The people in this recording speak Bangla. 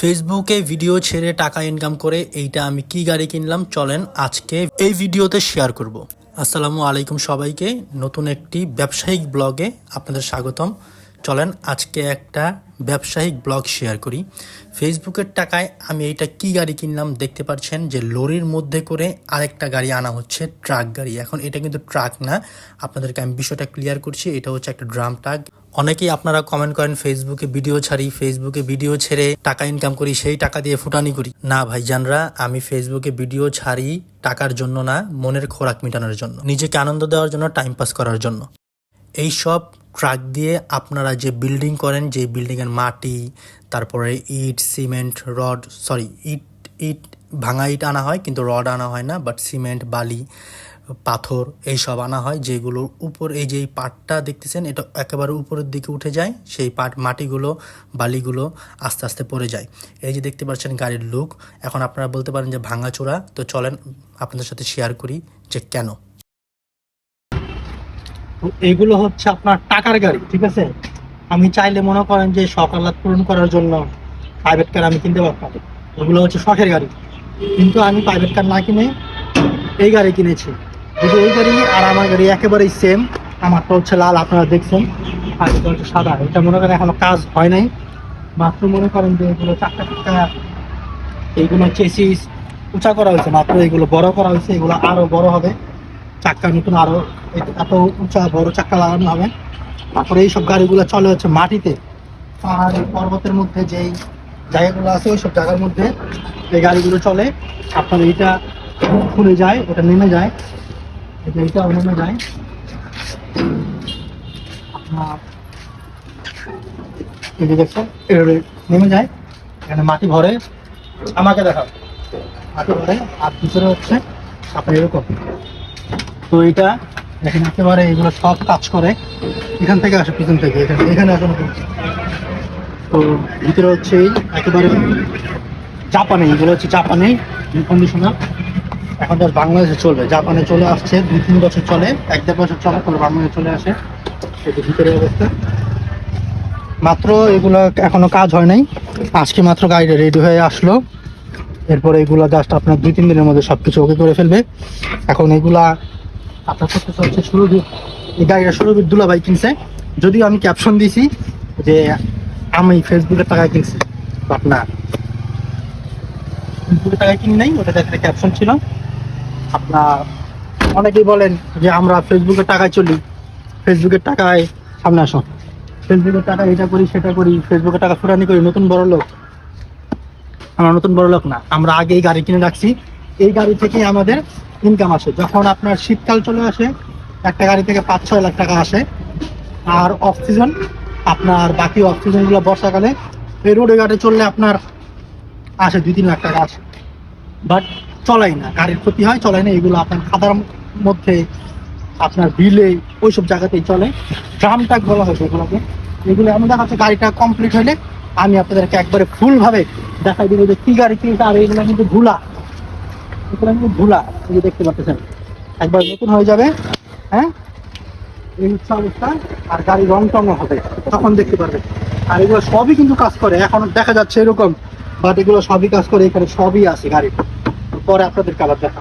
ফেসবুকে ভিডিও ছেড়ে টাকা ইনকাম করে এইটা আমি কি গাড়ি কিনলাম? চলেন আজকে এই ভিডিওতে শেয়ার করব। আসসালামু আলাইকুম সবাইকে। নতুন একটি ব্যবসায়িক ব্লগে আপনাদের স্বাগতম। চলেন আজকে একটা ব্যবসায়িক ব্লগ শেয়ার করি। ফেসবুকের টাকায় আমি এইটা কি গাড়ি কিনলাম দেখতে পাচ্ছেন যে লরির মধ্যে করে আরেকটা গাড়ি আনা হচ্ছে ট্রাক গাড়ি। এখন এটা কিন্তু ট্রাক না। আপনাদেরকে আমি বিষয়টা ক্লিয়ার করছি। এটা হচ্ছে একটা ড্রাম ট্রাক অনেকেই আপনারা কমেন্ট করেন ফেসবুকে ভিডিও ছাড়ি ফেসবুকে ভিডিও ছেড়ে টাকা ইনকাম করি, সেই টাকা দিয়ে ফুটানি করি। না, ভাইজানরা, আমি ফেসবুকে ভিডিও ছাড়ি টাকার জন্য না, মনের খোরাক মেটানোর জন্য। নিজেকে আনন্দ দেওয়ার জন্য টাইম পাস করার জন্য। এই সব ট্রাক দিয়ে আপনারা যে বিল্ডিং করেন, যে বিল্ডিংয়ের মাটি, তারপরে ইট, সিমেন্ট, রড সরি ইট ইট ভাঙা ইট আনা হয়, কিন্তু রড আনা হয় না বাট সিমেন্ট বালি পাথর এইসব আনা হয় যেগুলোর উপর এই যে এই পাটটা দেখতেছেন, এটা একেবারে উপরের দিকে উঠে যায়, সেই পাট মাটিগুলো, বালিগুলো আস্তে আস্তে পড়ে যায়। এই যে দেখতে পাচ্ছেন গাড়ির লুক, এখন আপনারা বলতে পারেন যে ভাঙাচোরা তো চলেন, আপনাদের সাথে শেয়ার করি যে কেন। তো এগুলো হচ্ছে আপনার টাকার গাড়ি, ঠিক আছে? আমি চাইলে মনে করেন যে সকালাত পূরণ করার জন্য প্রাইভেট কার আমি কিনতে পারতাম। এগুলো হচ্ছে শখের গাড়ি। কিন্তু আমি প্রাইভেট কার না কিনে এই গাড়ি কিনেছি। যদি এই গাড়ি আর আমার গাড়ি একেবারেই সেম আমারটা হচ্ছে লাল, আপনারা দেখছেন। আর এটা হচ্ছে সাদা। এটা মনে করেন এখনও কাজ হয় নাই। মাত্র মনে করেন যে এগুলো চারটা চারটা এইগুলো চেসিস উঁচা করা হয়েছে, মাত্র এগুলো বড় করা হয়েছে, এগুলো আরও বড় হবে। চাক্কা নতুন আরও এত উঁচা, বড় চাক্কা লাগানো হবে। তারপরে এইসব গাড়িগুলো চলে হচ্ছে মাটিতে। পাহাড় পর্বতের মধ্যে যেই জায়গাগুলো আছে, ওইসব জায়গার মধ্যে এই গাড়িগুলো চলে। আপনার এইটা খুলে যায়, এটা নেমে যায়। এটা নেমে যায় এই যে এভাবে নেমে যায়। এখানে মাটি ভরে আমাকে দেখাও। মাটি ভরে, আর পিছনে হচ্ছে আপনার এরকম। তো এটা দেখেন, একেবারে এগুলো সব কাজ করে। এখান থেকে আসে পিছন থেকে, এখানে এখানে এখন তো ভিতরে হচ্ছে একেবারে জাপানে, এগুলো হচ্ছে জাপানে কন্ডিশনার এখন জাস্ট বাংলাদেশে চলবে। জাপানে চলে আসছে, দুই তিন বছর চলে, এক দেড় বছর চলে তাহলে বাংলাদেশে চলে আসে। এটা ভিতরে অবস্থা। মাত্র এগুলো এখনও কাজ হয় নাই। আজকে মাত্র গাড়িটা রেডি হয়ে আসলো। এরপরে এগুলো জাস্ট আপনার দুই তিন দিনের মধ্যে সব কিছু ওকে করে ফেলবে। এখন এগুলা আপনার করতে হচ্ছে সুরভির এই গাড়িটা সুরভির দুলাভাই কিনছে। যদিও আমি ক্যাপশন দিয়েছি যে আমি ফেসবুকের টাকায় কিনছি বাট না। ফেসবুকের টাকায় কিনি নাই ওটা ক্যাপশন ছিল। আপনার অনেকেই বলেন যে আমরা ফেসবুকের টাকায় চলি। ফেসবুকের টাকায় সামনে আসো ফেসবুকের টাকা এটা করি, সেটা করি, ফেসবুকের টাকা ফুরানি করি, নতুন বড় লোক। আমরা নতুন বড় লোক না, আমরা আগে এই গাড়ি কিনে রাখছি। এই গাড়ি থেকেই আমাদের ইনকাম আসে। যখন আপনার শীতকাল চলে আসে, একটা গাড়ি থেকে পাঁচ, ছয় লাখ টাকা আসে। আর অফ সিজন আপনার বাকি অফ সিজনগুলো বর্ষাকালে এই রোডে ঘাটে চললে আপনার আসে দুই, তিন লাখ টাকা আসে। বাট চলাই না, গাড়ির ক্ষতি হয়, চলাই না, এগুলো আপনার খাতার মধ্যে আপনার বিলে, ওইসব জায়গাতেই চলে। ড্রাম ট্রাক বলা হয় এগুলোকে। এগুলো এমন দেখা যাচ্ছে গাড়িটা কমপ্লিট হলে আমি আপনাদেরকে একবারে ফুল ভাবে দেখাই দিব যে কি গাড়ি কিনতে আর এগুলো কিন্তু ভুলা এগুলো কিন্তু ভুলা এই দেখতে পাচ্ছেন। একবার নতুন হয়ে যাবে হ্যাঁ? এই হচ্ছে অবস্থা আর গাড়ি রং টং হবে, তখন দেখতে পারবে আর এগুলো সবই কিন্তু কাজ করে, এখন দেখা যাচ্ছে এরকম বাট এগুলো সবই কাজ করে, এখানে সবই আছে গাড়ি পরে আপনাদেরকে আবার দেখা